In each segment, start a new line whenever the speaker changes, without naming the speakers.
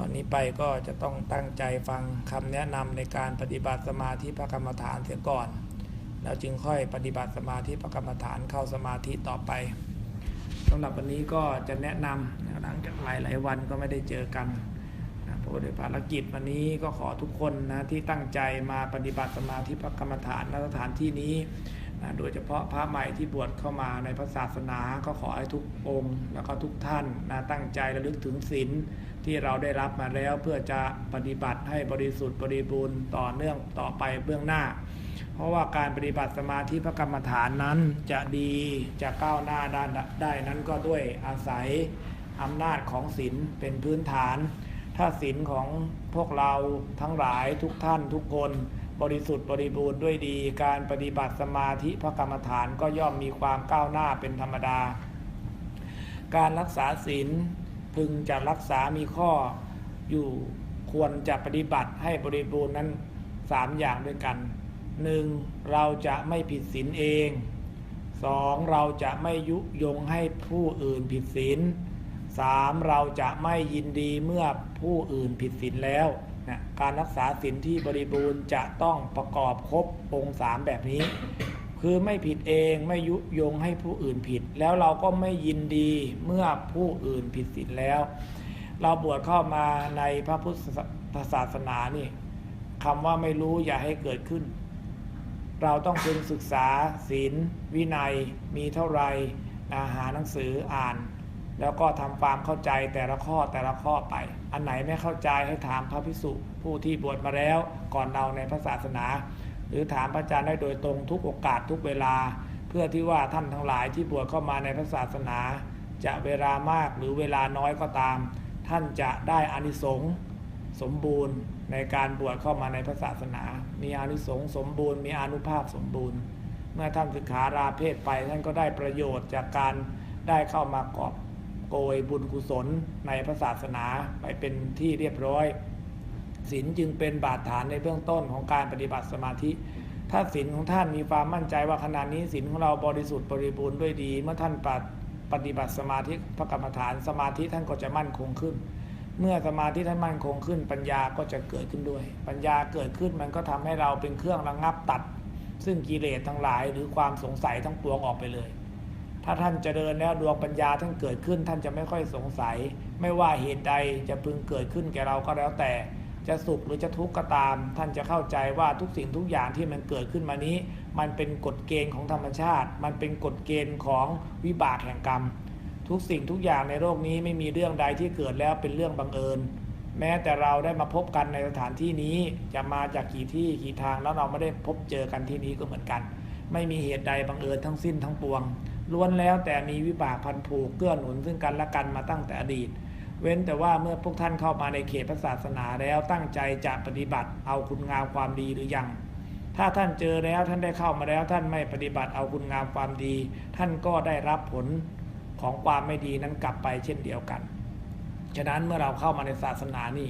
อนนี้ไปก็จะต้องตั้งใจฟังคำแนะนำในการปฏิบัติสมาธิพระกรรมฐานเสียก่อน แล้วจึงค่อยปฏิบัติสมาธิพระกรรมฐานเข้าสมาธิต่อไปสำหรับวันนี้ก็จะแนะนำหลังจากหลายๆวันก็ไม่ได้เจอกันนะเพราะว่าด้วยภารกิจวันนี้ก็ขอทุกคนนะที่ตั้งใจมาปฏิบัติสมาธิพระกรรมฐานณสถานที่นี้ นะโดยเฉพาะพระใหม่ที่บวชเข้ามาในพระศาสนาก็ขอให้ทุกองค์ แล้วก็ทุกท่านนะตั้งใจระลึกถึงศีลที่เราได้รับมาแล้วเพื่อจะปฏิบัติให้บริสุทธิ์บริบูรณ์ต่อเนื่องต่อไปเบื้องหน้า เพราะว่าการปฏิบัติสมาธิพระกรรมฐานนั้นจะดีจะก้าวหน้าได้ได้นั้นก็ด้วยอาศัยอำนาจของศีลเป็นพื้นฐาน ถ้าศีลของพวกเราทั้งหลายทุกท่านทุกคน บริสุทธิ์บริบูรณ์ด้วยดี การปฏิบัติสมาธิพระกรรมฐานก็ย่อมมีความก้าวหน้าเป็นธรรมดา การรักษาศีลพึงจะรักษามีข้ออยู่ควรจะปฏิบัติให้บริบูรณ์นั้นสามอย่างด้วยกันหนึ่งเราจะไม่ผิดศีลเองสองเราจะไม่ยุยงให้ผู้อื่นผิดศีลสามเราจะไม่ยินดีเมื่อผู้อื่นผิดศีลแล้ว นะการรักษาศีลที่บริบูรณ์จะต้องประกอบครบองค์สามแบบนี้ คือไม่ผิดเองไม่ยุยงให้ผู้อื่นผิด แล้วเราก็ไม่ยินดีเมื่อผู้อื่นผิดศีลแล้ว เราบวชเข้ามาในพระพุทธศาสนานี่คำว่าไม่รู้อย่าให้เกิดขึ้น เราต้องพึงศึกษาศีลวินัยมีเท่าไรอาหาหนังสืออ่าน แล้วก็ทำความเข้าใจแต่ละข้อแต่ละข้อไป อันไหนไม่เข้าใจให้ถามพระพิสุผู้ที่บวชมาแล้วก่อนเราในพระศาสนา หรือถามพระอาจารย์ได้โดยตรงทุกโอกาสทุกเวลา เพื่อที่ว่าท่านทั้งหลายที่บวชเข้ามาในพระศาสนา จะเวลามากหรือเวลาน้อยก็ตาม ท่านจะได้อานิสงส์สมบูรณ์ในการบวชเข้ามาในพระศาสนา มีอานิสงส์สมบูรณ์มีอนุภาพสมบูรณ์ เมื่อท่านศึกษาราเพศไปท่านก็ได้ประโยชน์จากการได้เข้ามากอบ โกยบุญกุศลในพระศาสนาไปเป็นที่เรียบร้อยศีลจึงเป็นบาดฐานในเบื้องต้นของการปฏิบัติสมาธิ ถ้าศีลของท่านมีความมั่นใจว่าขณะนี้ศีลของเราบริสุทธิ์บริบูรณ์ด้วยดี เมื่อท่านปฏิบัติสมาธิพระกรรมฐานสมาธิท่านก็จะมั่นคงขึ้น เมื่อสมาธิท่านมั่นคงขึ้น ปัญญาก็จะเกิดขึ้นด้วย ปัญญาเกิดขึ้นมันก็ทำให้เราเป็นเครื่องระงับตัด ซึ่งกิเลสทั้งหลายหรือความสงสัยทั้งปวงออกไปเลย ถ้าท่านเจริญแล้วดวงปัญญาท่านเกิดขึ้น ท่านจะไม่ค่อยสงสัย ไม่ว่าเหตุใดจะพึงเกิดขึ้นแก่เราก็แล้วแต่ จะสุขหรือจะทุกข์ก็ตาม ท่านจะเข้าใจว่าทุกสิ่งทุกอย่างที่มันเกิดขึ้นมานี้ มันเป็นกฎเกณฑ์ของธรรมชาติ มันเป็นกฎเกณฑ์ของวิบากแห่งกรรม ทุกสิ่งทุกอย่างในโลกนี้ไม่มีเรื่องใดที่เกิดแล้วเป็นเรื่องบังเอิญ แม้แต่เราได้มาพบกันในสถานที่นี้จะมาจากกี่ที่กี่ทางแล้วเราไม่ได้พบเจอกันที่นี้ก็เหมือนกัน ไม่มีเหตุใดบังเอิญทั้งสิ้นทั้งปวง ล้วนแล้วแต่มีวิบากพันผูกเกื้อหนุนซึ่งกันและกันมาตั้งแต่อดีต เว้นแต่ว่าเมื่อพวกท่านเข้ามาในเขตพระศาสนาแล้วตั้งใจจะปฏิบัติเอาคุณงามความดีหรือยัง ถ้าท่านเจอแล้วท่านได้เข้ามาแล้วท่านไม่ปฏิบัติเอาคุณงามความดี ท่านก็ได้รับผลของความไม่ดีนั้นกลับไปเช่นเดียวกัน ฉะนั้นเมื่อเราเข้ามาในศาสนานี่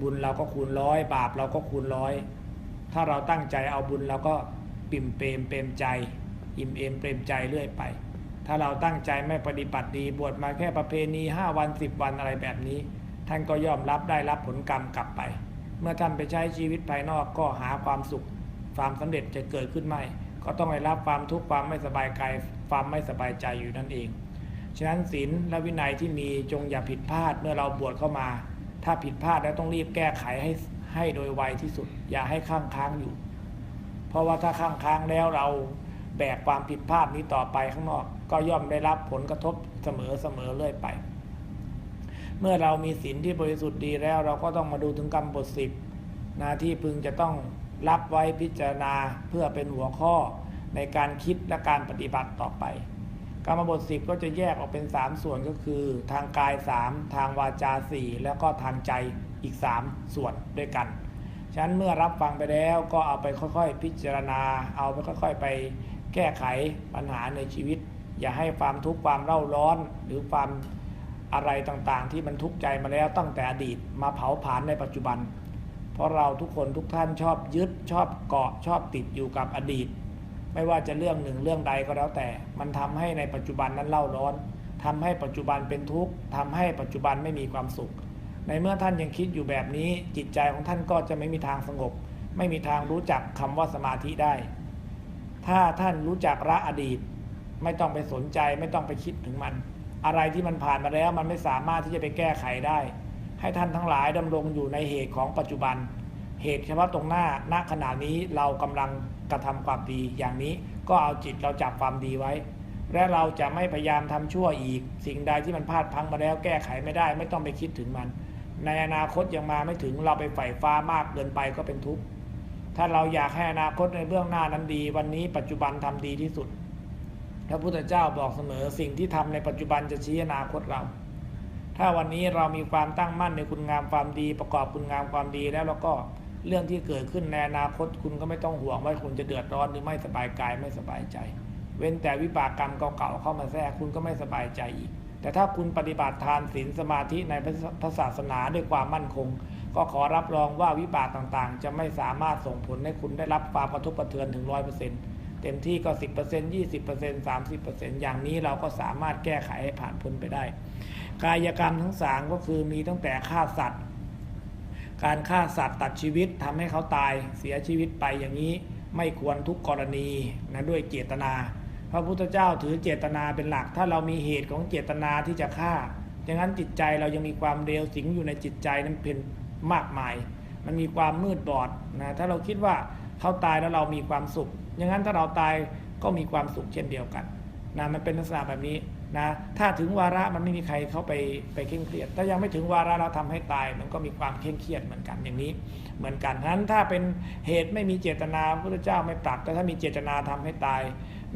บุญเราก็คูณร้อยบาปเราก็คูณร้อย ถ้าเราตั้งใจเอาบุญเราก็ปิ่มเปรมเปรมใจ อิ่มเอมเปรมใจเรื่อยไป ถ้าเราตั้งใจไม่ปฏิบัติดีบวชมาแค่ประเพณี5วัน 10 วันอะไรแบบนี้ ท่านก็ยอมรับได้รับผลกรรมกลับไป เมื่อท่านไปใช้ชีวิตภายนอกก็หาความสุข ความสำเร็จจะเกิดขึ้นไม่ ก็ต้องได้รับความทุกข์ความไม่สบายกายความไม่สบายใจอยู่นั่นเอง ฉะนั้นศีลและวินัยที่มีจงอย่าผิดพลาดเมื่อเราบวชเข้ามา ถ้าผิดพลาดแล้วต้องรีบแก้ไขให้ให้โดยไวที่สุด อย่าให้ข้างค้างอยู่ เพราะว่าถ้าข้างค้างแล้วเรา แบกความผิดพลาดนี้ต่อไปข้างนอก ก็ย่อมได้รับผลกระทบเสมอเสมอเรื่อยไป เมื่อเรามีศีลที่บริสุทธิ์ดีแล้ว เราก็ต้องมาดูถึงกรรมบทสิบนาที่พึงจะต้องรับไว้พิจารณาเพื่อเป็นหัวข้อในการคิดและการปฏิบัติต่อไป กรรมบทสิบก็จะแยกออกเป็น 3 ส่วนก็คือ ทางกาย 3 ทางวาจา 4 แล้วก็ทางใจอีก 3 ส่วนด้วยกัน ฉะนั้นเมื่อรับฟังไปแล้วก็เอาไปค่อยๆ พิจารณา เอาไปค่อย ๆ ไป แก้ไขปัญหาในชีวิต อย่าให้ความทุกข์ความเร่าร้อน หรือความอะไรต่างๆ ที่มันทุกข์ใจมาแล้วตั้งแต่อดีตมาเผาผลาญในปัจจุบัน เพราะเราทุกคนทุกท่านชอบยึดชอบเกาะชอบติดอยู่กับอดีต ไม่ว่าจะเรื่องหนึ่งเรื่องใดก็แล้วแต่ มันทำให้ในปัจจุบันนั้นเล่าร้อนทำให้ปัจจุบันเป็นทุกข์ทำให้ปัจจุบันไม่มีความสุข ในเมื่อท่านยังคิดอยู่แบบนี้จิตใจของท่านก็จะไม่มีทางสงบ ไม่มีทางรู้จักคำว่าสมาธิได้ ถ้าท่านรู้จักละอดีต ไม่ต้องไปสนใจไม่ต้องไปคิดถึงมัน อะไรที่มันผ่านมาแล้วมันไม่สามารถที่จะไปแก้ไขได้ ให้ท่านทั้งหลายดำรงอยู่ในเหตุของปัจจุบัน เหตุเฉพาะตรงหน้าณขณะนี้เรากำลังกระทำความดีอย่างนี้ก็เอาจิตเราจับความดีไว้ และเราจะไม่พยายามทำชั่วอีก สิ่งใดที่มันพลาดพังมาแล้วแก้ไขไม่ได้ ไม่ต้องไปคิดถึงมัน ในอนาคตยังมาไม่ถึงเราไปใฝ่ฟ้ามากเกินไปก็เป็นทุกข์ ถ้าเราอยากให้อนาคตในเบื้องหน้านั้นดี วันนี้ปัจจุบันทำดีที่สุดพระพุทธเจ้าบอกเสมอสิ่งที่ทำในปัจจุบันจะชี้อนาคตเรา ถ้าวันนี้เรามีความตั้งมั่นในคุณงามความดี ประกอบคุณงามความดีแล้วเราก็เรื่องที่เกิดขึ้นในอนาคตคุณก็ไม่ต้องห่วงว่าคุณจะเดือดร้อนหรือไม่สบายกายไม่สบายใจ เว้นแต่วิบากกรรมเก่าๆเข้ามาแทรกคุณก็ไม่สบายใจอีก แต่ถ้าคุณปฏิบัติทานศีลสมาธิในพระศาสนาด้วยความมั่นคง ก็ขอรับรองว่าวิบากต่างๆ จะไม่สามารถส่งผลให้คุณได้รับความกระทบกระเทือนถึงร้อยเปอร์เซ็นต์เต็มที่ก็10% 20% 30%อร์เซ็นต์สามสิบเปอร์เซ็นต์อย่างนี้เราก็สามารถแก้ไขให้ผ่านพ้นไปได้ กายกรรมทั้งสามก็คือมีตั้งแต่ฆ่าสัตว์ การฆ่าสัตว์ตัดชีวิตทำให้เขาตายเสียชีวิตไปอย่างนี้ไม่ควรทุกกรณีนะด้วยเจตนาพระพุทธเจ้าถือเจตนาเป็นหลัก ถ้าเรามีเหตุของเจตนาที่จะฆ่าอย่างนั้นจิตใจเรายังมีความเร็วสิงอยู่ในจิตใจนั้นเป็น มากมาย มันมีความมืดบอดนะถ้าเราคิดว่าเขาตายแล้วเรามีความสุข อย่างนั้นถ้าเราตายก็มีความสุขเช่นเดียวกันนะมันเป็นลักษณะแบบนี้นะถ้าถึงวาระมันไม่มีใครเข้าไปไปเคร่งเครียด ถ้ายังไม่ถึงวาระเราทำให้ตาย มันก็มีความเคร่งเครียดเหมือนกันอย่างนี้ เหมือนกันฉะนั้นถ้าเป็นเหตุไม่มีเจตนาพระพุทธเจ้าไม่ปรับแต่ถ้ามีเจตนาทำให้ตาย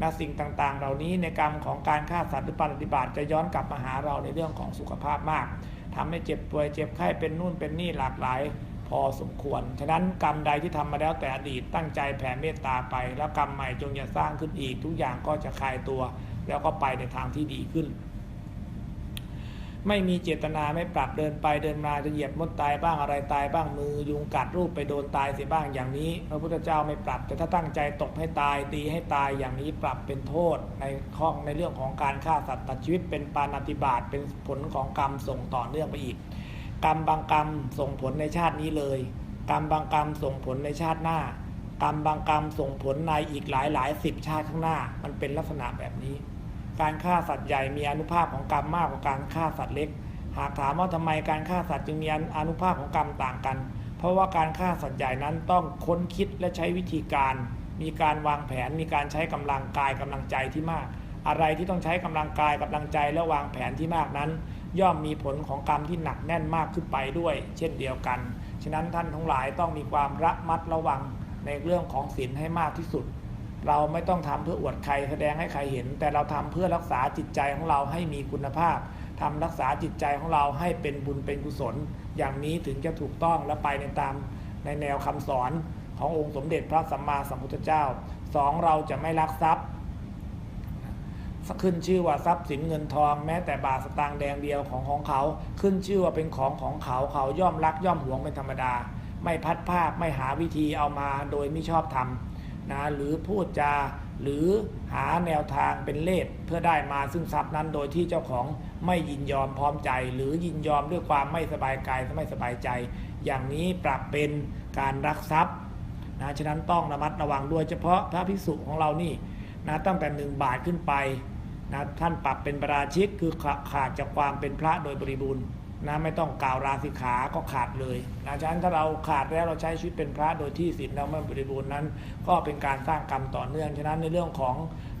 นะสิ่งต่างๆ เหล่านี้ในกรรมของการฆ่าสัตว์หรือปฏิบัติจะย้อนกลับมาหาเราในเรื่องของสุขภาพมาก ทำให้เจ็บป่วยเจ็บไข้เป็นนู่นเป็นนี่หลากหลาย พอสมควร ฉะนั้นกรรมใดที่ทำมาแล้วแต่อดีตตั้งใจแผ่เมตตาไป แล้วกรรมใหม่จงอย่าสร้างขึ้นอีก ทุกอย่างก็จะคลายตัว แล้วก็ไปในทางที่ดีขึ้น ไม่มีเจตนาไม่ปรับเดินไปเดินมาจะเหยียบมดตายบ้างอะไรตายบ้างมือยุงกัดรูปไปโดนตายเสียบ้างอย่างนี้ พระพุทธเจ้าไม่ปรับ แต่ถ้าตั้งใจตกให้ตายตีให้ตายอย่างนี้ปรับเป็นโทษในข้องในเรื่องของการฆ่าสัตว์ตัดชีวิตเป็นปานาติบาตเป็นผลของกรรมส่งต่อเนื่องไปอีก กรรมบางกรรมส่งผลในชาตินี้เลย กรรมบางกรรมส่งผลในชาติหน้า กรรมบางกรรมส่งผลในอีกหลายหลายสิบชาติข้างหน้า มันเป็นลักษณะแบบนี้ การฆ่าสัตว์ใหญ่มีอนุภาพของกรรมมากกว่าการฆ่าสัตว์เล็ก หากถามว่าทำไมการฆ่าสัตว์จึงมีอนุภาพของกรรมต่างกัน เพราะว่าการฆ่าสัตว์ใหญ่นั้นต้องค้นคิดและใช้วิธีการ มีการวางแผน มีการใช้กำลังกายกำลังใจที่มาก อะไรที่ต้องใช้กำลังกายกำลังใจและวางแผนที่มากนั้น ย่อมมีผลของกรรมที่หนักแน่นมากขึ้นไปด้วย เช่นเดียวกัน ฉะนั้นท่านทั้งหลายต้องมีความระมัดระวังในเรื่องของศีลให้มากที่สุด เราไม่ต้องทำเพื่ออวดใครแสดงให้ใครเห็น แต่เราทำเพื่อรักษาจิตใจของเราให้มีคุณภาพทำรักษาจิตใจของเราให้เป็นบุญเป็นกุศล อย่างนี้ถึงจะถูกต้องและไปในตามในแนวคำสอนขององค์สมเด็จพระสัมมาสัมพุทธเจ้าสองเราจะไม่ลักทรัพย์ขึ้นชื่อว่าทรัพย์สินเงินทองแม้แต่บาทสตางค์แดงเดียวของของเขา ขึ้นชื่อว่าเป็นของของเขาเขาย่อมรักย่อมหวงเป็นธรรมดา ไม่พัดภาคไม่หาวิธีเอามาโดยไม่ชอบทำ นะหรือพูดจาหรือหาแนวทางเป็นเล่ห์เพื่อได้มาซึ่งทรัพย์นั้นโดยที่เจ้าของไม่ยินยอมพร้อมใจ หรือยินยอมด้วยความไม่สบายกายไม่สบายใจ อย่างนี้ปรับเป็นการรักทรัพย์นะฉะนั้นต้องระมัดระวังด้วยเฉพาะพระภิกษุของเรานี่นะตั้งแต่หนึ่งบาทขึ้นไปนะท่านปรับเป็นประราชิกคือขาดจากความเป็นพระโดยบริบูรณ์ นะไม่ต้องกล่าวราสิกขาก็ขาดเลยนะฉะนั้นถ้าเราขาดแล้วเราใช้ชีวิตเป็นพระโดยที่ศีลเราไม่บริบูรณ์นั้น ก็เป็นการสร้างกรรมต่อเนื่องฉะนั้นในเรื่องของ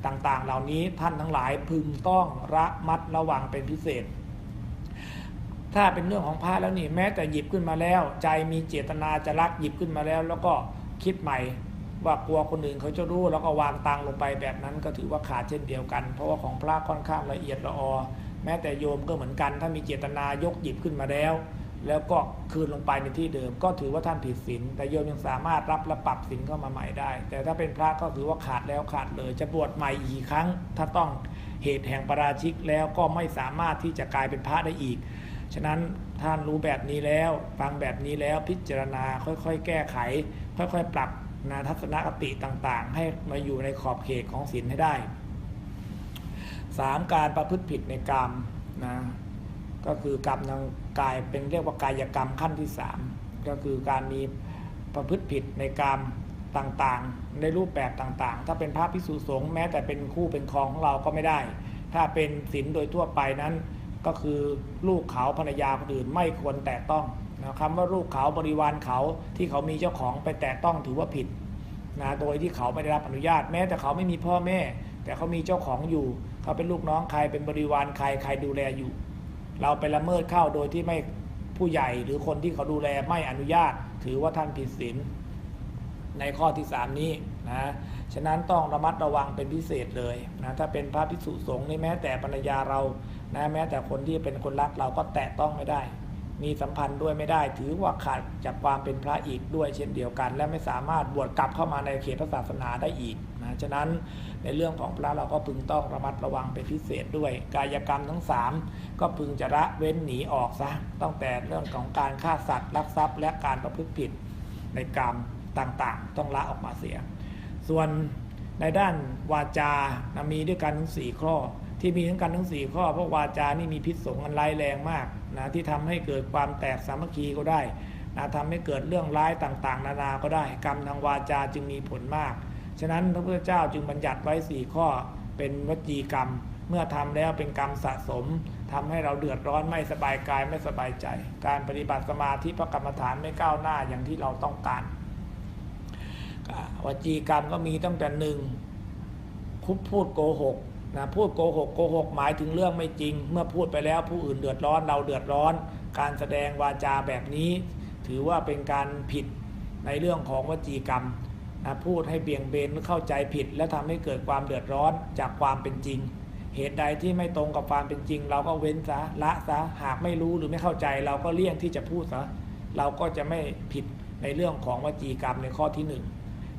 ต่างๆ เหล่านี้ท่านทั้งหลายพึงต้องระมัดระวังเป็นพิเศษ ถ้าเป็นเรื่องของพระแล้วนี่แม้แต่หยิบขึ้นมาแล้ว ใจมีเจตนาจะรักหยิบขึ้นมาแล้ว แล้วก็คิดใหม่ว่ากลัวคนอื่นเขาจะรู้แล้วก็วางตังลงไปแบบนั้นก็ถือว่าขาดเช่นเดียวกัน เพราะว่าของพระค่อนข้างละเอียดละออ แม้แต่โยมก็เหมือนกัน ถ้ามีเจตนายกหยิบขึ้นมาแล้ว แล้วก็คืนลงไปในที่เดิม ก็ถือว่าท่านผิดศีลแต่โยมยังสามารถรับและปรับศีลเข้ามาใหม่ได้ แต่ถ้าเป็นพระก็ถือว่าขาดแล้วขาดเลย จะบวชใหม่อีกครั้ง ถ้าต้องเหตุแห่งประราชิกแล้วก็ไม่สามารถที่จะกลายเป็นพระได้อีกฉะนั้นท่านรู้แบบนี้แล้ว ฟังแบบนี้แล้วพิจารณาค่อยๆ แก้ไข ค่อยๆ ปรับนะทัศนคติต่างๆ ให้มาอยู่ในขอบเขตของศีลให้ได้ 3. การประพฤติผิดในกรรมนะก็คือกรรมทางกายเป็นเรียกว่ากายกรรมขั้นที่สามก็คือการมีประพฤติผิดในกรรมต่างๆ ในรูปแบบต่างๆ ถ้าเป็นพระภิกษุสงฆ์แม้แต่เป็นคู่เป็นครองของเราก็ไม่ได้ ถ้าเป็นศีลโดยทั่วไปนั้น ก็คือลูกเขาภรรยาคนอื่นไม่ควรแตะต้องนะคำว่าลูกเขาบริวารเขาที่เขามีเจ้าของไปแตะต้องถือว่าผิดนะโดยที่เขาไม่ได้รับอนุญาตแม้แต่เขาไม่มีพ่อแม่ แต่เขามีเจ้าของอยู่ เขาเป็นลูกน้องใครเป็นบริวารใครใครดูแลอยู่ เราไปละเมิดเข้าโดยที่ไม่ผู้ใหญ่หรือคนที่เขาดูแลไม่อนุญาต ถือว่าท่านผิดศีลในข้อที่ 3 นี้นะฉะนั้นต้องระมัดระวังเป็นพิเศษเลยนะถ้าเป็นพระภิกษุสงฆ์นี่แม้แต่ภรรยาเรานะแม้แต่คนที่เป็นคนรักเราก็แตะต้องไม่ได้ มีสัมพันธ์ด้วยไม่ได้ ถือว่าขาดจากความเป็นพระอีกด้วยเช่นเดียวกัน และไม่สามารถบวชกลับเข้ามาในเขตพระศาสนาได้อีก ฉะนั้นในเรื่องของพระเราก็พึงต้องระมัดระวังเป็นพิเศษด้วย กายกรรมทั้ง 3 ก็พึงจะละเว้นหนีออกซะตั้งแต่เรื่องของการฆ่าสัตว์ลักทรัพย์ และการประพฤติผิดในกรรมต่างๆ ต้องละออกมาเสีย ส่วนในด้านวาจานะมีด้วยกันทั้งสี่ข้อ ที่มีทั้งกันทั้งสี่ข้อ เพราะวาจานี่มีพิษสงอันร้ายแรงมากนะที่ทำให้เกิดความแตกสามัคคีก็ได้นะทำให้เกิดเรื่องร้ายต่างๆ นานาก็ได้ กรรมทางวาจาจึงมีผลมาก ฉะนั้นพระพุทธเจ้าจึงบัญญัติไว้สี่ข้อเป็นวจีกรรม เมื่อทำแล้วเป็นกรรมสะสมทำให้เราเดือดร้อนไม่สบายกายไม่สบายใจ การปฏิบัติสมาธิพระกรรมฐานไม่ก้าวหน้าอย่างที่เราต้องการวจีกรรมก็มีตั้งแต่หนึ่งคุบพูดโกหกนะพูดโกหกโกหกหมายถึงเรื่องไม่จริง เมื่อพูดไปแล้วผู้อื่นเดือดร้อนเราเดือดร้อน การแสดงวาจาแบบนี้ ถือว่าเป็นการผิดในเรื่องของวจีกรรม พูดให้เบี่ยงเบนเข้าใจผิด และทำให้เกิดความเดือดร้อนจากความเป็นจริง เหตุใดที่ไม่ตรงกับความเป็นจริง เราก็เว้นซะละซะหากไม่รู้หรือไม่เข้าใจ เราก็เลี่ยงที่จะพูดซะเราก็จะไม่ผิดในเรื่องของวจีกรรมในข้อที่หนึ่ง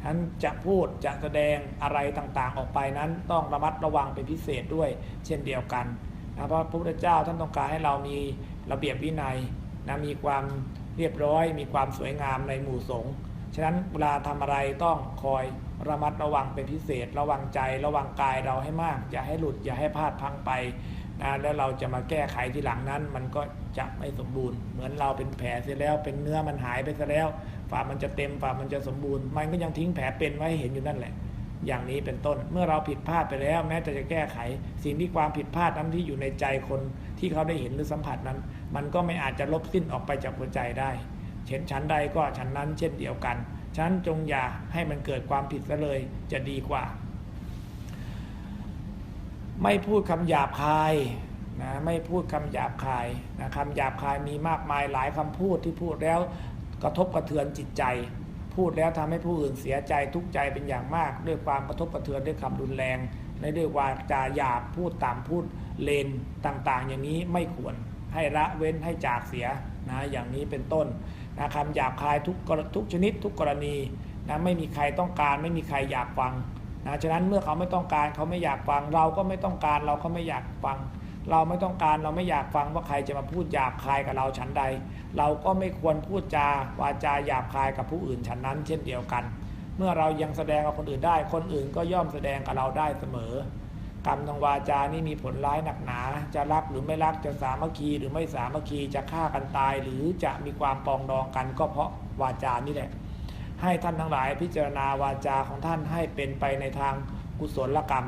ท่านจะพูดจะแสดงอะไรต่างๆออกไปนั้น ต้องระมัดระวังเป็นพิเศษด้วย เช่นเดียวกันนะเพราะพระพุทธเจ้าท่านต้องการให้เรามีระเบียบวินัยนะมีความเรียบร้อย มีความสวยงามในหมู่สงฆ์ ฉะนั้นเวลาทำอะไรต้องคอยระมัดระวังเป็นพิเศษ ระวังใจระวังกายเราให้มาก อย่าให้หลุดอย่าให้พลาดพังไปนะแล้วเราจะมาแก้ไขที่หลังนั้น มันก็จะไม่สมบูรณ์ เหมือนเราเป็นแผลเสียแล้ว เป็นเนื้อมันหายไปซะแล้วฝ่ามันจะเต็มฝ่ามันจะสมบูรณ์ มันก็ยังทิ้งแผลเป็นไว้ให้เห็นอยู่นั่นแหละ อย่างนี้เป็นต้นเมื่อเราผิดพลาดไปแล้ว แม้แต่จะแก้ไข สิ่งที่ความผิดพลาดนั้นที่อยู่ในใจคนที่เขาได้เห็นหรือสัมผัสนั้น มันก็ไม่อาจจะลบสิ้นออกไปจากหัวใจได้ เช่นชั้นใดก็ชั้นนั้นเช่นเดียวกันชั้นจงอย่าให้มันเกิดความผิดซะเลยจะดีกว่า ไม่พูดคำหยาบคายนะไม่พูดคำหยาบคายนะคำหยาบคายมีมากมายหลายคำพูดที่พูดแล้วกระทบกระเทือนจิตใจ พูดแล้วทำให้ผู้อื่นเสียใจทุกข์ใจเป็นอย่างมาก ด้วยความกระทบกระเทือนด้วยคำรุนแรงและด้วยวาจาหยาบพูดต่ำพูดเลนต่างๆ อย่างนี้ไม่ควรให้ละเว้นให้จากเสียนะอย่างนี้เป็นต้น นะคำหยาบคายทุกทุกชนิดทุกกรณีนะไม่มีใครต้องการไม่มีใครอยากฟังนะฉะนั้นเมื่อเขาไม่ต้องการเขาไม่อยากฟัง เราก็ไม่ต้องการเราก็ไม่อยากฟัง เราไม่ต้องการเราไม่อยากฟังว่าใครจะมาพูดหยาบคายกับเราฉันใด เราก็ไม่ควรพูดจาวาจาหยาบคายกับผู้อื่นฉันนั้น เช่นเดียวกัน เมื่อเรายังแสดงกับคนอื่นได้ คนอื่นก็ย่อมแสดงกับเราได้เสมอ กรรมทางวาจานี่มีผลร้ายหนักหนา จะรักหรือไม่รักจะสามัคคีหรือไม่สามัคคีจะฆ่ากันตาย หรือจะมีความปองดองกันก็เพราะวาจานี่แหละ ให้ท่านทั้งหลายพิจารณาวาจาของท่านให้เป็นไปในทางกุศลกรรม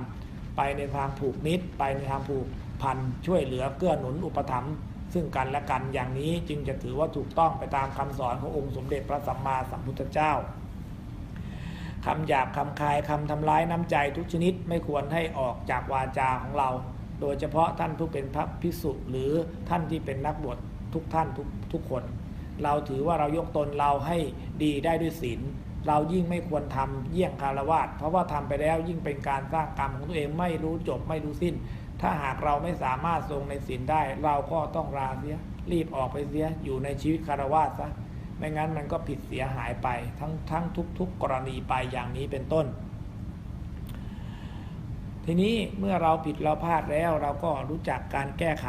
ไปในทางผูกมิตร ไปในทางผูกพันช่วยเหลือเกื้อหนุนอุปถัมภ์ซึ่งกันและกันอย่างนี้จึงจะถือว่าถูกต้องไปตามคำสอนขององค์สมเด็จพระสัมมาสัมพุทธเจ้า คำหยาบคำคายคำทำร้ายน้ำใจทุกชนิดไม่ควรให้ออกจากวาจาของเรา โดยเฉพาะท่านผู้เป็นพระภิกษุหรือท่านที่เป็นนักบวชทุกท่านทุกทุกคน เราถือว่าเรายกตนเราให้ดีได้ด้วยศีลเรายิ่งไม่ควรทำเยี่ยงคารวะเพราะว่าทำไปแล้วยิ่งเป็นการสร้างกรรมของตัวเองไม่รู้จบไม่รู้สิ้น ถ้าหากเราไม่สามารถทรงในศีลได้ เราก็ต้องลาเสีย รีบออกไปเสียอยู่ในชีวิตคารวะซะ ไม่งั้นมันก็ผิดเสียหายไปทั้งทั้งทุก ๆ กรณีไปอย่างนี้เป็นต้น ทีนี้เมื่อเราผิดเราพลาดแล้วเราก็รู้จักการแก้ไข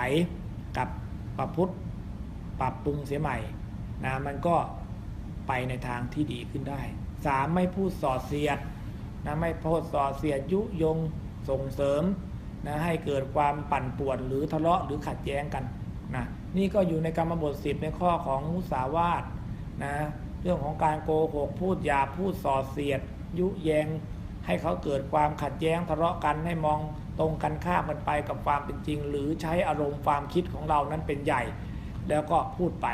กับปรับพุทธปรับปรุงเสียใหม่นะมันก็ไปในทางที่ดีขึ้นได้สามไม่พูดส่อเสียดนะไม่พูดส่อเสียดยุยงส่งเสริมนะให้เกิดความปั่นป่วนหรือทะเลาะหรือขัดแย้งกันนะนี่ก็อยู่ในกรรมบทสิบในข้อของมุสาวาท นะเรื่องของการโกหกพูดหยาบพูดส่อเสียด ยุแยง ให้เขาเกิดความขัดแย้งทะเลาะกันให้มองตรงกันข้ามกันไปกับความเป็นจริง หรือใช้อารมณ์ความคิดของเรานั้นเป็นใหญ่ แล้วก็พูดไป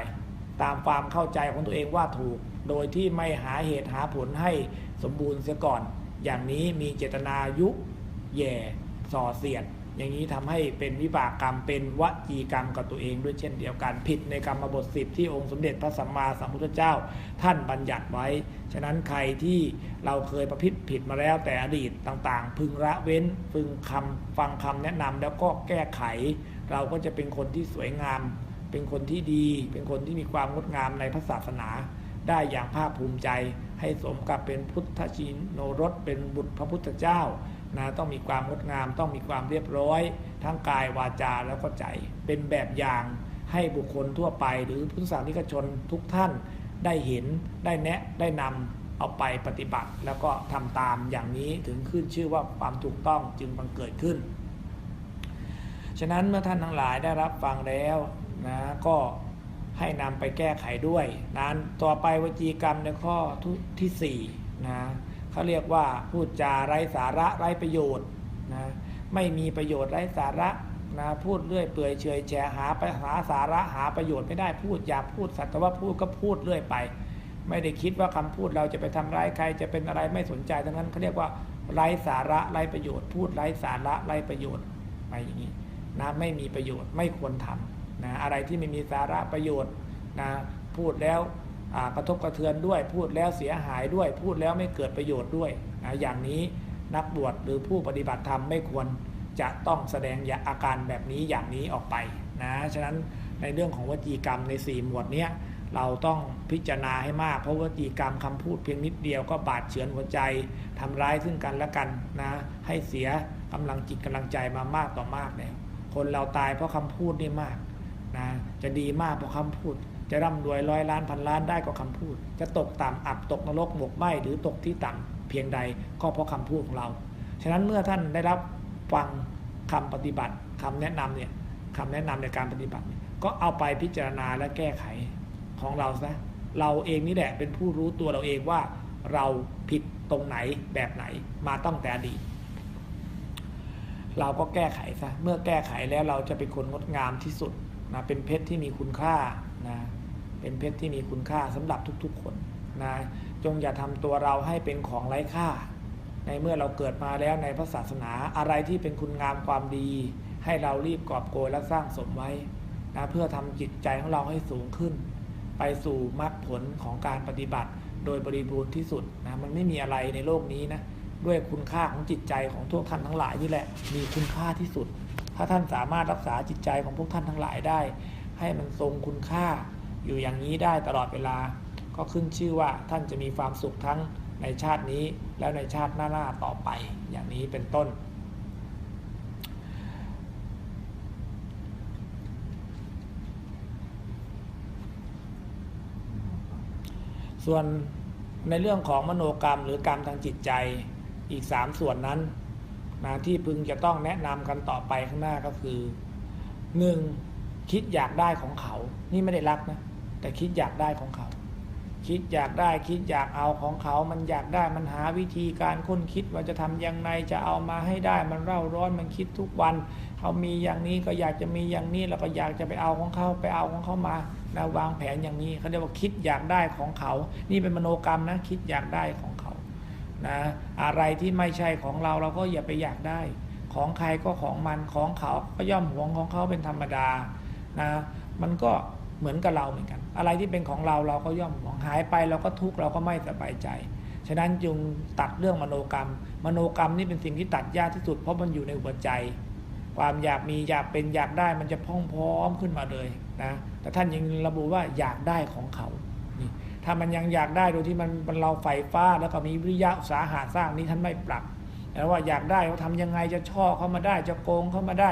ตามความเข้าใจของตัวเองว่าถูก โดยที่ไม่หาเหตุหาผลให้สมบูรณ์เสียก่อน อย่างนี้มีเจตนายุแย่ส่อเสียด อย่างนี้ทำให้เป็นวิบากกรรมเป็นวจีกรรมกับตัวเองด้วยเช่นเดียวกันผิดในกรรมบทสิบที่องค์สมเด็จพระสัมมาสัมพุทธเจ้า ท่านบัญญัติไว้ ฉะนั้นใครที่เราเคยประพฤติผิดมาแล้วแต่อดีตต่างๆ พึงละเว้นพึงคำฟังคำแนะนำแล้วก็แก้ไข เราก็จะเป็นคนที่สวยงาม เป็นคนที่ดี เป็นคนที่มีความงดงามในพระศาสนา ได้อย่างภาคภูมิใจ ให้สมกับเป็นพุทธชินโนรสเป็นบุตรพระพุทธเจ้า นะต้องมีความงดงาม ต้องมีความเรียบร้อย ทั้งกายวาจาแล้วก็ใจ เป็นแบบอย่างให้บุคคลทั่วไปหรือพุทธศาสนิกชนทุกท่านได้เห็นได้แนะได้นำเอาไปปฏิบัติ แล้วก็ทำตามอย่างนี้ถึงขึ้นชื่อว่าความถูกต้องจึงบังเกิดขึ้น ฉะนั้นเมื่อท่านทั้งหลายได้รับฟังแล้วนะก็ให้นำไปแก้ไขด้วยนั้นต่อไปวจีกรรมในข้อที่4นะ เขาเรียกว่าพูดจาไร้สาระไร้ประโยชน์นะไม่มีประโยชน์ไร้สาระนะพูดเรื่อยเปื่อยเฉยแฉหาไปหาสาระหาประโยชน์ไม่ได้พูดอย่าพูดสัตว์ว่าพูดก็พูดเรื่อยไป ไม่ได้คิดว่าคำพูดเราจะไปทำร้ายใครจะเป็นอะไรไม่สนใจทั้งนั้นเขาเรียกว่าไร้สาระไร้ประโยชน์ พูดไร้สาระไร้ประโยชน์ไปอย่างนี้นะไม่มีประโยชน์ไม่ควรทำนะอะไรที่ไม่มีสาระประโยชน์นะพูดแล้ว กระทบกระเทือนด้วย พูดแล้วเสียหายด้วย พูดแล้วไม่เกิดประโยชน์ด้วยนะอย่างนี้นักบวชหรือผู้ปฏิบัติธรรมไม่ควรจะต้องแสดงอาการแบบนี้อย่างนี้ออกไปนะฉะนั้นในเรื่องของวจีกรรมใน 4 หมวดนี้เราต้องพิจารณาให้มาก เพราะวจีกรรมคำพูดเพียงนิดเดียวก็บาดเฉือนหัวใจทำร้ายซึ่งกันและกันนะให้เสียกำลังจิตกำลังใจมามากต่อมากแล้วคนเราตายเพราะคำพูดนี่มากนะจะดีมากเพราะคำพูด จะร่ำรวยร้อยล้านพันล้านได้ก็คำพูด จะตกต่ำอับตกนรกหมกไหมหรือตกที่ต่ำเพียงใดก็เพราะคำพูดของเรา ฉะนั้นเมื่อท่านได้รับฟังคำปฏิบัติคำแนะนำเนี่ยคำแนะนำในการปฏิบัติ ก็เอาไปพิจารณาและแก้ไขของเราซะเราเองนี่แหละเป็นผู้รู้ตัวเราเองว่าเราผิดตรงไหนแบบไหนมาตั้งแต่อดีตเราก็แก้ไขซะเมื่อแก้ไขแล้วเราจะเป็นคนงดงามที่สุดนะเป็นเพชรที่มีคุณค่า นะเป็นเพชรที่มีคุณค่าสำหรับทุกๆ คนนะจงอย่าทำตัวเราให้เป็นของไร้ค่า ในเมื่อเราเกิดมาแล้วในพระศาสนาอะไรที่เป็นคุณงามความดี ให้เรารีบกอบโกยและสร้างสมไว้นะเพื่อทำจิตใจของเราให้สูงขึ้น ไปสู่มรรคผลของการปฏิบัติ โดยบริบูรณ์ที่สุดนะมันไม่มีอะไรในโลกนี้นะด้วยคุณค่าของจิตใจของทุกท่านทั้งหลายนี่แหละมีคุณค่าที่สุด ถ้าท่านสามารถรักษาจิตใจของพวกท่านทั้งหลายได้ ให้มันทรงคุณค่า อยู่อย่างนี้ได้ตลอดเวลา ก็ขึ้นชื่อว่าท่านจะมีความสุขทั้งในชาตินี้แล้วในชาติหน้าๆต่อไปอย่างนี้เป็นต้น ส่วนในเรื่องของมโนกรรมหรือกรรมทางจิตใจอีกสามส่วนนั้นนะที่พึงจะต้องแนะนำกันต่อไปข้างหน้าก็คือหนึ่ง คิดอยากได้ของเขา นี่ไม่ได้รักนะ แต่คิดอยากได้ของเขา คิดอยากได้คิดอยากเอาของเขา มันอยากได้มันหาวิธีการค้นคิดว่าจะทำยังไงจะเอามาให้ได้ มันเร่าร้อนมันคิดทุกวันเขามีอย่างนี้ก็อยากจะมีอย่างนี้แล้วก็อยากจะไปเอาของเขาไปเอาของเขามานะวางแผนอย่างนี้เขาเรียกว่าคิดอยากได้ของเขา นี่เป็นมโนกรรมนะคิดอยากได้ของเขานะอะไรที่ไม่ใช่ของเราเราก็อย่าไปอยากได้ ของใครก็ของมันของเขาก็ย่อมหวงของเขาเป็นธรรมดา นะมันก็เหมือนกับเราเหมือนกัน อะไรที่เป็นของเราเราก็ย่อมหวงหายไปเราก็ทุกข์เราก็ไม่สบายใจ ฉะนั้นจึงตัดเรื่องมโนกรรม มโนกรรมนี่เป็นสิ่งที่ตัดยากที่สุดเพราะมันอยู่ในหัวใจ ความอยากมีอยากเป็นอยากได้มันจะพ้องพร้อมขึ้นมาเลยนะแต่ท่านยังระบุว่าอยากได้ของเขานี่ถ้ามันยังอยากได้โดยที่มันมันเราไฟฟ้าแล้วก็มีวิริยะสาหาสร้างนี้ท่านไม่ปรับแต่ว่าอยากได้เขาทำยังไงจะช่อเข้ามาได้จะโกงเข้ามาได้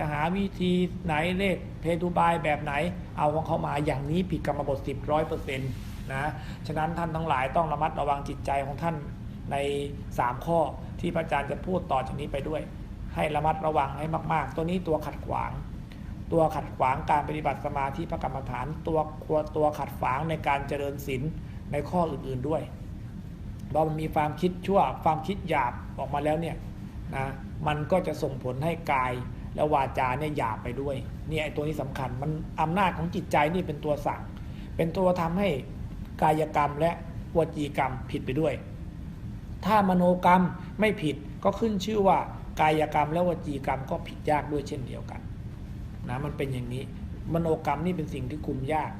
จะหาวิธีไหนเลขเพทุบายแบบไหน เอาของเขามาอย่างนี้ผิดกรรมบทสิบร้อยเปอร์เซ็นต์นะฉะนั้นท่านทั้งหลายต้องระมัดระวังจิตใจของท่านใน 3 ข้อที่พระอาจารย์จะพูดต่อจากนี้ไปด้วย ให้ระมัดระวังให้มาก ๆ ตัวนี้ตัวขัดขวาง ตัวขัดขวางการปฏิบัติสมาธิพระกรรมฐาน ตัวตัวขัดขวางในการเจริญศีลในข้ออื่น ๆด้วยเพราะมันมีความคิดชั่วความคิดหยาบออกมาแล้วเนี่ยนะมันก็จะส่งผลให้กาย และววาจาเนี่ยหยาบไปด้วยเนี่ยไอ้ตัวนี้สำคัญมันอำนาจของจิตใจนี่เป็นตัวสั่ง เป็นตัวทำให้กายกรรมและวจีกรรมผิดไปด้วย ถ้ามโนกรรมไม่ผิดก็ขึ้นชื่อว่ากายกรรมและวจีกรรมก็ผิดยากด้วยเช่นเดียวกันนะมันเป็นอย่างนี้ มโนกรรมนี่เป็นสิ่งที่คุมยาก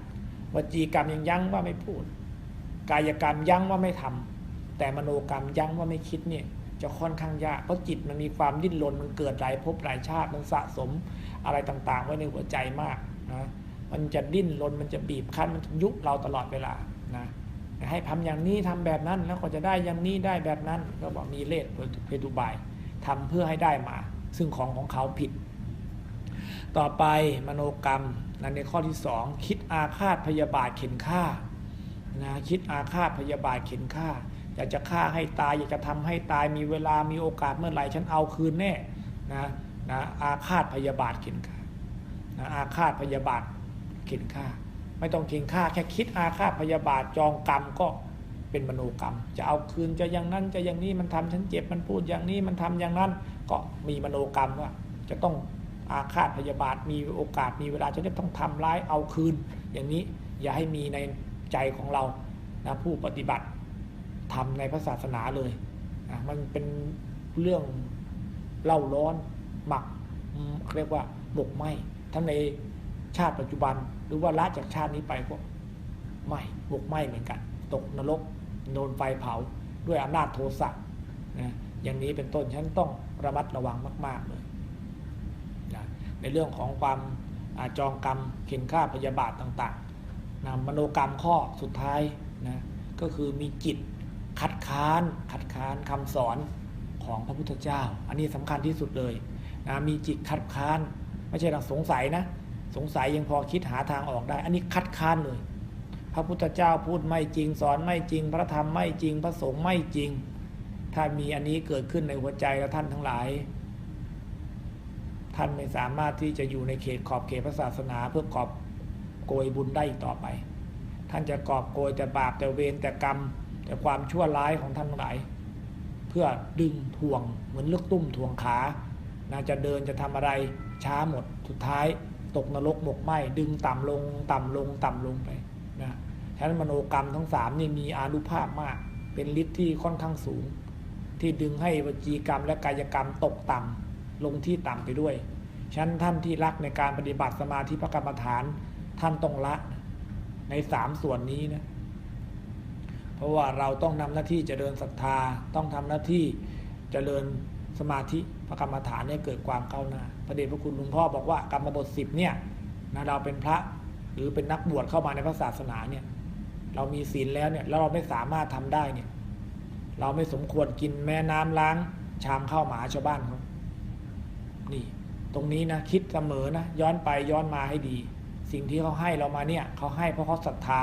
วจีกรรมยังยั้งว่าไม่พูด กายกรรมยั้งว่าไม่ทำแต่มโนกรรมยั้งว่าไม่คิดเนี่ย จะค่อนข้างยาก เพราะจิตมันมีความดิ้นรนมันเกิดหลายภพหลายชาติมันสะสมอะไรต่างๆ ไว้ในหัวใจมากนะมันจะดิ้นรนมันจะบีบคั้นมันยุบเราตลอดเวลานะให้ทำอย่างนี้ทำแบบนั้นแล้วก็จะได้อย่างนี้ได้แบบนั้นก็บอกมีเลสเพตุบายทำเพื่อให้ได้มา ซึ่งของของเขาผิด ต่อไปมโนกรรมนั้นในข้อที่สองคิดอาฆาตพยาบาทเข็นฆ่านะคิดอาฆาตพยาบาทเข็นฆ่า อยากจะฆ่าให้ตายอยากจะทำให้ตายมีเวลามีโอกาสเมื่อไหร่ฉันเอาคืนแน่นะนะอาฆาตพยาบาทเข็นฆ่านะอาฆาตพยาบาทเข็นฆ่า ไม่ต้องเข็นฆ่าแค่คิดอาฆาตพยาบาทจองกรรมก็เป็นมโนกรรม จะเอาคืนจะอย่างนั้นจะอย่างนี้มันทำฉันเจ็บมันพูดอย่างนี้มันทำอย่างนั้น ก็มีมโนกรรมว่า จะต้องอาฆาตพยาบาทมีโอกาสมีเวลาจะได้ต้องทำร้ายเอาคืน อย่างนี้อย่าให้มีในใจของเรานะผู้ปฏิบัติ ทำในพระศาสนาเลยมันเป็นเรื่องเล่าร้อนหมักเรียกว่าหมกไหมทั้งในชาติปัจจุบันหรือว่าละจากชาตินี้ไปก็ไหมหมกไหมเหมือนกัน ตกนรกโดนไฟเผาด้วยอำนาจโทสะนะอย่างนี้เป็นต้นฉันต้องระมัดระวังมาก ๆเลยนะในเรื่องของความอาจองกรรมเข็นฆ่าพยาบาทต่างๆนะมโนกรรมข้อสุดท้ายนะก็คือมีจิต คัดค้านคัดค้านคำสอนของพระพุทธเจ้า อันนี้สำคัญที่สุดเลยนะมีจิตคัดค้าน ไม่ใช่เราสงสัยนะ สงสัยยังพอคิดหาทางออกได้ อันนี้คัดค้านเลย พระพุทธเจ้าพูดไม่จริงสอนไม่จริง พระธรรมไม่จริงพระสงฆ์ไม่จริง ถ้ามีอันนี้เกิดขึ้นในหัวใจแล้วท่านทั้งหลาย ท่านไม่สามารถที่จะอยู่ในเขตขอบเขตพระศาสนา เพื่อกอบโกยบุญได้อีกต่อไป ท่านจะกอบโกยแต่บาปแต่เวรแต่กรรม แต่ความชั่วร้ายของท่านทั้งหลาย เพื่อดึงทวงเหมือนลูกตุ้มทวงขาน่าจะเดินจะทำอะไรช้าหมดสุดท้ายตกนรกหมกไหมดึงต่ำลงต่ำลงต่ำลงไปนะฉะนั้นมโนกรรมทั้งสามนี่มีอานุภาพมาก เป็นฤทธิ์ที่ค่อนข้างสูง ที่ดึงให้วจีกรรมและกายกรรมตกต่ำลงที่ต่ำไปด้วยฉะนั้นท่านที่รักในการปฏิบัติสมาธิพระกรรมฐานท่านต้องละในสามส่วนนี้นะ เพราะว่าเราต้องนำหน้าที่เจริญศรัทธา ต้องทำหน้าที่เจริญสมาธิพระกรรมฐานให้เกิดความก้าวหน้าพระเดชพระคุณหลวงพ่อบอกว่ากรรมบทสิบเนี่ยนะเราเป็นพระหรือเป็นนักบวชเข้ามาในพระศาสนาเนี่ยเรามีศีลแล้วเนี่ยแล้วเราไม่สามารถทำได้เนี่ยเราไม่สมควรกินแม่น้ำล้าง ชามข้าวหมาชาวบ้านเขานี่ ตรงนี้นะคิดเสมอนะย้อนไปย้อนมาให้ดี สิ่งที่เขาให้เรามาเนี่ยเขาให้เพราะเขาศรัทธา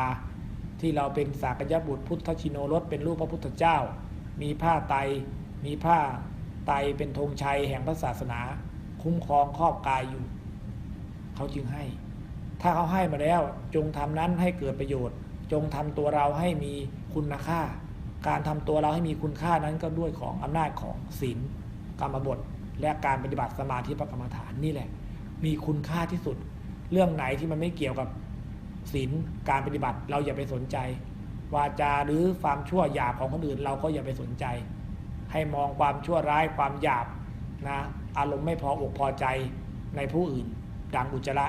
ที่เราเป็นสากยบุตรพุทธชิโนรสเป็นรูปพระพุทธเจ้า มีผ้าไตมีผ้าไตเป็นธงชัยแห่งพระศาสนา คุ้มครองครอบกายอยู่ เขาจึงให้ ถ้าเขาให้มาแล้วจงทำนั้นให้เกิดประโยชน์ จงทำตัวเราให้มีคุณค่า การทำตัวเราให้มีคุณค่านั้นก็ด้วยของอำนาจของศีลกรรมบท และการปฏิบัติสมาธิประกรรมฐานนี่แหละ มีคุณค่าที่สุด เรื่องไหนที่มันไม่เกี่ยวกับ ศีลการปฏิบัติเราอย่าไปสนใจ วาจาหรือความชั่วหยาบของคนอื่นเราก็อย่าไปสนใจ ให้มองความชั่วร้ายความหยาบนะอารมณ์ไม่พออกพอใจในผู้อื่น ดังอุจจาระ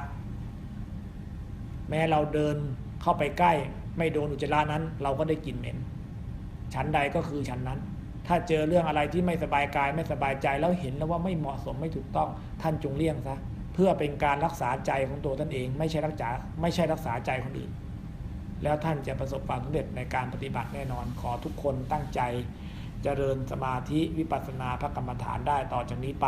แม้เราเดินเข้าไปใกล้ ไม่โดนอุจจาระนั้น เราก็ได้กลิ่นเหม็นชั้นใดก็คือชั้นนั้น ถ้าเจอเรื่องอะไรที่ไม่สบายกายไม่สบายใจแล้วเห็นแล้วว่าไม่เหมาะสมไม่ถูกต้องท่านจงเลี่ยงซะ พื่อเป็นการรักษาใจของตัวท่านเอง ไม่ใช่รักษาไม่ใช่รักษาใจคนอื่น แล้วท่านจะประสบความสำเร็จในการปฏิบัติแน่นอน ขอทุกคนตั้งใจเจริญสมาธิวิปัสสนาพระกรรมฐานได้ต่อจากนี้ไป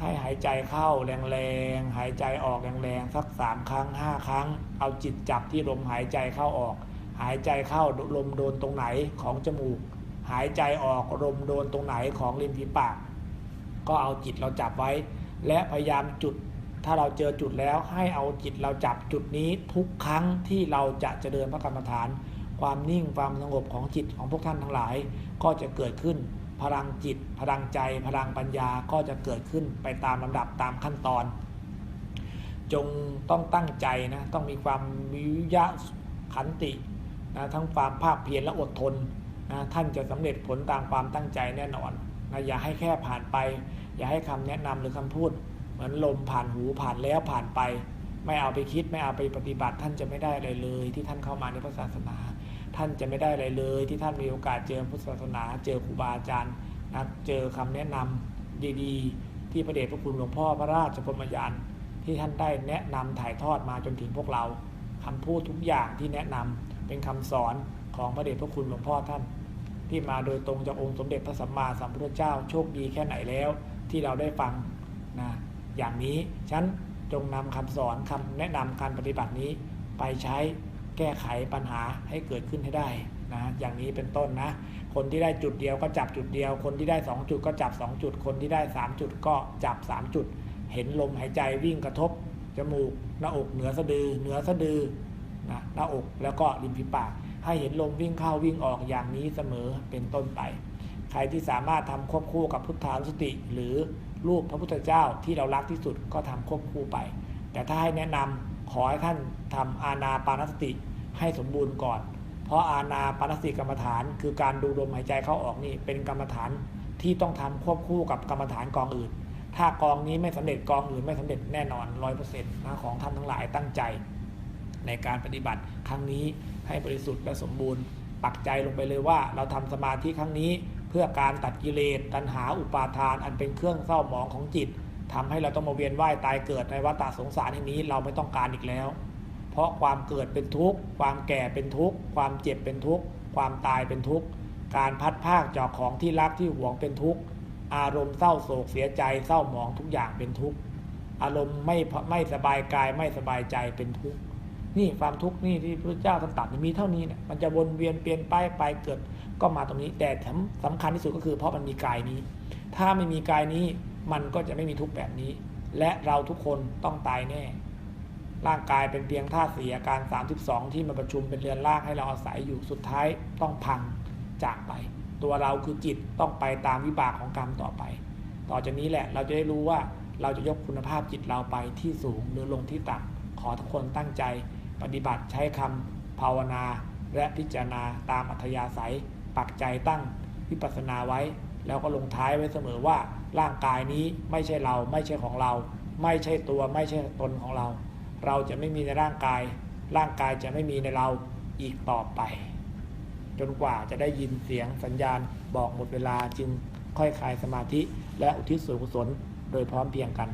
ให้หายใจเข้าแรงๆหายใจออกแรงๆสักสามครั้งห้าครั้ง เอาจิตจับที่ลมหายใจเข้าออก หายใจเข้าลมโดนตรงไหนของจมูก หายใจออกลมโดนตรงไหนของริมฝีปาก ก็เอาจิตเราจับไว้ และพยายามจุด ถ้าเราเจอจุดแล้วให้เอาจิตเราจับจุดนี้ทุกครั้งที่เราจะเจริญพระกรรมฐาน ความนิ่งความสงบของจิตของพวกท่านทั้งหลาย ก็จะเกิดขึ้น พลังจิต พลังใจ พลังปัญญาก็จะเกิดขึ้นไปตามลำดับตามขั้นตอน จงต้องตั้งใจนะต้องมีความวิยะขันตินะทั้งความภาคเพียรและอดทนนะท่านจะสำเร็จผลตามความตั้งใจแน่นอนนะอย่าให้แค่ผ่านไป อย่าให้คำแนะนำหรือคำพูด เหมือนลมผ่านหูผ่านแล้วผ่านไป ไม่เอาไปคิดไม่เอาไปปฏิบัติ ท่านจะไม่ได้อะไรเลย ที่ท่านเข้ามาในพระศาสนา ท่านจะไม่ได้อะไรเลย ที่ท่านมีโอกาสเจอพุทธศาสนา เจอครูบาอาจารย์นะเจอคำแนะนำดีๆ ที่พระเดชพระคุณหลวงพ่อพระราชพรมยานที่ท่านได้แนะนำถ่ายทอดมาจนถึงพวกเราคำพูดทุกอย่างที่แนะนำเป็นคำสอนของพระเดชพระคุณหลวงพ่อท่าน ที่มาโดยตรงจากองค์สมเด็จพระสัมมาสัมพุทธเจ้าโชคดีแค่ไหนแล้ว ที่เราได้ฟังนะ อย่างนี้ ฉันจงนำคำสอนคำแนะนำการปฏิบัตินี้ไปใช้แก้ไขปัญหาให้เกิดขึ้นให้ได้นะอย่างนี้เป็นต้นนะ คนที่ได้จุดเดียวก็จับจุดเดียว คนที่ได้ 2 จุดก็จับ 2 จุด คนที่ได้ 3 จุดก็จับ 3 จุด เห็นลมหายใจวิ่งกระทบ จมูก หน้าอกเหนือสะดือ เหนือสะดือนะหน้าอกแล้วก็ริมฝีปาก ให้เห็นลมวิ่งเข้าวิ่งออกอย่างนี้เสมอเป็นต้นไป ใครที่สามารถทำควบคู่กับพุทธานุสติ หรือ รูปพระพุทธเจ้าที่เรารักที่สุดก็ทำควบคู่ไป แต่ถ้าให้แนะนำขอให้ท่านทำอาณาปานสติให้สมบูรณ์ก่อน เพราะอาณาปานสติกรรมฐาน คือการดูลมหายใจเข้าออกนี่เป็นกรรมฐานที่ต้องทำควบคู่กับกรรมฐานกองอื่น ถ้ากองนี้ไม่สำเร็จกองอื่นไม่สำเร็จแน่นอนร้อยเปอร์เซ็นต์ของท่านทั้งหลายตั้งใจ ในการปฏิบัติครั้งนี้ให้บริสุทธิ์และสมบูรณ์ ปักใจลงไปเลยว่าเราทำสมาธิครั้งนี้ เพื่อการตัดกิเลสตัณหาอุปาทาน อันเป็นเครื่องเศร้าหมองของจิตทำให้เราต้องมาเวียนว่ายตายเกิดในวัฏสงสารแห่งนี้เราไม่ต้องการอีกแล้ว เพราะความเกิดเป็นทุกข์ ความแก่เป็นทุกข์ ความเจ็บเป็นทุกข์ ความตายเป็นทุกข์ การพัดภาคจากของที่รักที่หวงเป็นทุกข์ อารมณ์เศร้าโศกเสียใจเศร้าหมองทุกอย่างเป็นทุกข์ อารมณ์ไม่ไม่สบายกายไม่สบายใจเป็นทุกข์ นี่ความทุกข์นี่ที่พระเจ้าท่านตรัสมีเท่านี้เนี่ยมันจะวนเวียนเปลี่ยนไปไปเกิด ก็มาตรงนี้แต่สำคัญที่สุดก็คือ เพราะมันมีกายนี้ ถ้าไม่มีกายนี้มันก็จะไม่มีทุกแบบนี้ และเราทุกคนต้องตายแน่ ร่างกายเป็นเพียงธาตุสี่อาการ 32 ที่มาประชุมเป็นเรือนร่างให้เราอาศัยอยู่สุดท้ายต้องพังจากไป ตัวเราคือจิตต้องไปตามวิบากของกรรมต่อไป ต่อจากนี้แหละเราจะได้รู้ว่าเราจะยกคุณภาพจิตเราไปที่สูงหรือลงที่ต่ำขอทุกคนตั้งใจ ปฏิบัติใช้คำภาวนา และพิจารณาตามอัธยาศัย ปักใจตั้งวิปัสสนาไว้ แล้วก็ลงท้ายไว้เสมอว่าร่างกายนี้ไม่ใช่เราไม่ใช่ของเรา ไม่ใช่ตัวไม่ใช่ตนของเรา เราจะไม่มีในร่างกาย ร่างกายจะไม่มีในเราอีกต่อไป จนกว่าจะได้ยินเสียงสัญญาณบอกหมดเวลาจึงค่อยคลายสมาธิและอุทิศส่วนกุศลโดยพร้อมเพียงกัน